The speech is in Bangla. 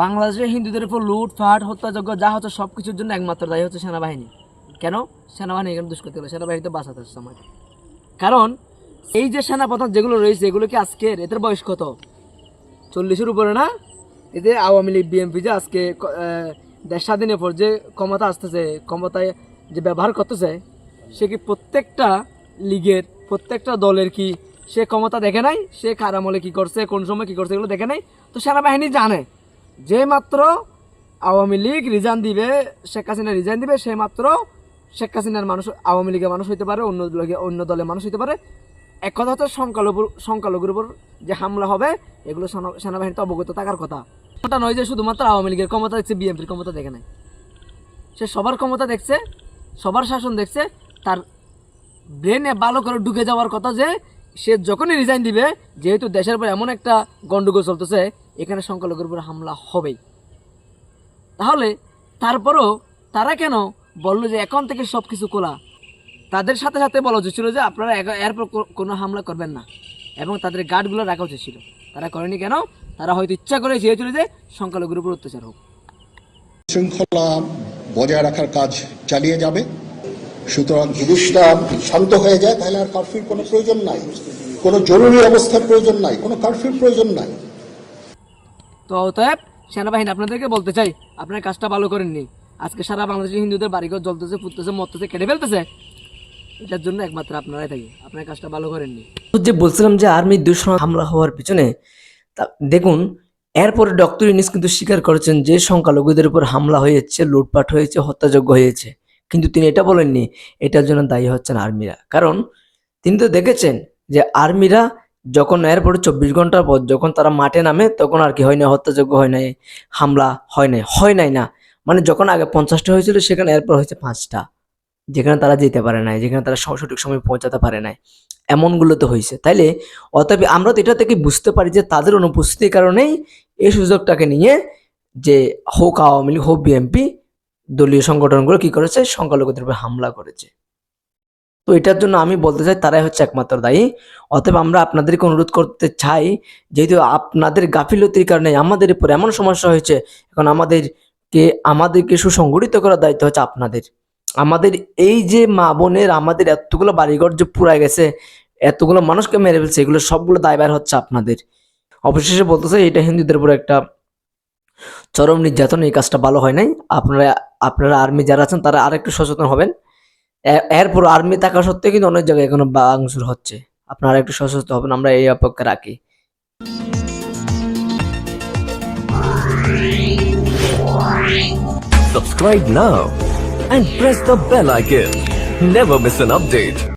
বাংলাদেশের হিন্দুদের উপর লুট ফাট হত্যাযজ্ঞ, যা হচ্ছে সব কিছুর জন্য একমাত্র দায়ী হচ্ছে সেনাবাহিনী। কেন? সেনাবাহিনী এখানে দুষ্কৃতি করে সেনাবাহিনী তো বাঁচাতে আসছে আমাকে। কারণ, এই যে সেনাপ্রধান যেগুলো রয়েছে, এগুলো কি আজকের? এদের বয়স কত? চল্লিশের উপরে না? যে আওয়ামী লীগ, বিএনপি যে আজকে দেশ স্বাধীনের পর যে ক্ষমতা আসতেছে, ক্ষমতায় যে ব্যবহার করতেছে, সে কি প্রত্যেকটা লীগের, প্রত্যেকটা দলের কি সে ক্ষমতা দেখে নাই? সে কার আমলে কি করছে, কোন সময় কি করছে, এগুলো দেখে নাই? তো সেনাবাহিনী জানে। যে মাত্র আওয়ামী লীগ রিজাইন দিবে, শেখ হাসিনা রিজাইন দিবে সে মাত্র শেখ হাসিনার মানুষ, আওয়ামী লীগের মানুষ হইতে পারে, অন্য অন্য দলের মানুষ হইতে পারে। এক কথা হচ্ছে সংখ্যালঘু সংখ্যালঘুর উপর যে হামলা হবে, এগুলো সেনাবাহিনীতে অবগত থাকার কথা। ওটা নয় যে শুধুমাত্র আওয়ামী লীগের ক্ষমতা দেখছে, বিএনপির ক্ষমতা দেখে নাই। সে সবার ক্ষমতা দেখছে, সবার শাসন দেখছে, তার ব্রেনে ভালো করে ঢুকে যাওয়ার কথা যে, সে যখনই রিজাইন দিবে, যেহেতু দেশের পর এমন একটা গন্ডগোল চলতেছে এখানে সংখ্যালঘুর উপর হামলা হবেই। তাহলে, তারপরও তারা কেন বলল যে এখন থেকে সব কিছু খোলা? তাদের সাথে সাথে বলা উচিত ছিল যে আপনারা এরপর কোনো হামলা করবেন না। এবং তাদের গার্ডগুলো রাখা উচিত ছিল। তারা করেনি কেন? তারা হয়তো ইচ্ছা করে চেয়েছিল যে সংখ্যালঘুর উপর অত্যাচার হোক। শৃঙ্খলা বজায় রাখার কাজ চালিয়ে যাবে। সুতরাং জিনিসটা শান্ত হয়ে যায়, তাহলে আর কারফিউর কোনো প্রয়োজন নাই। কোনো জরুরি অবস্থার প্রয়োজন নাই, কোনো কারফিউর প্রয়োজন নাই। তো অতএব সেনাবাহিনী আপনাদেরকে বলতে চাই, আপনার কাজটা ভালো করেননি। আজকে সারা বাংলাদেশের হিন্দুদের বাড়িঘর জ্বলতেছে ফুটতেছে মরতেছে, কেটে ফেলতেছে। এটার জন্য একমাত্র আপনারাই থাকি। আপনার কাজটা ভালো করেননি। যে বলছিলাম যে আর্মির দূষণ হামলা হওয়ার পিছনে, তা দেখুন, এরপরে ডক্টর ইনিস কিন্তু স্বীকার করেছেন যে সংখ্যালঘুদের উপর হামলা হয়েছে, লুটপাট হয়েছে, হত্যাযজ্ঞ হয়েছে। কিন্তু তিনি এটা বলেননি, এটার জন্য দায়ী হচ্ছেন আর্মিরা। কারণ তিনি তো দেখেছেন যে আর্মিরা যখন এরপরে চব্বিশ ঘণ্টার পর যখন তারা মাঠে নামে, তখন আর কি হয় না হত্যাযোগ্য হয় নাই, হামলা হয় নাই হয় নাই না। মানে যখন আগে পঞ্চাশটা হয়েছিল, সেখানে এরপর হয়েছে পাঁচটা, যেখানে তারা যেতে পারে নাই, যেখানে তারা সঠিক সময় পৌঁছাতে পারে নাই। এমনগুলো তো হয়েছে। তাইলে অতএব আমরা তো এটা থেকে বুঝতে পারি যে তাদের অনুপস্থিতির কারণেই এই সুযোগটাকে নিয়ে যে হোক আওয়ামী লীগ, হোক বিএনপি দলীয় সংগঠনগুলো কি করেছে, সংখ্যালঘুদের উপর হামলা করেছে। তো এটার জন্য আমি বলতে চাই তারাই হচ্ছে একমাত্র দায়ী। অতএব আমরা আপনাদেরকে অনুরোধ করতে চাই, যেহেতু আপনাদের গাফিলতির কারণে আমাদের উপর এমন সমস্যা হয়েছে, এখন আমাদেরকে আমাদেরকে সুসংগঠিত করার দায়িত্ব হচ্ছে আপনাদের। আমাদের এই যে মা বোনের আমাদের এতগুলো বাড়িঘর যে পুরায় গেছে, এতগুলো মানুষকে মেরে ফেলছে, এগুলো সবগুলো দায়ভার হচ্ছে আপনাদের। অবশেষে বলতে চাই, এটা হিন্দুদের উপর একটা চরম নির্যাতন, এই কাজটা ভালো হয় নাই। আপনারা আপনারা আর্মি যারা আছেন, তারা আরেকটু সচেতন হবেন। এরপর আর্মি থাকা সত্ত্বেও কিন্তু অনেক জায়গায় এখনও বাংসুর হচ্ছে আপনারা একটু সচেতন হবেন, আমরা এই অপেক্ষা রাখি Subscribe now and press the bell icon. Never miss an update.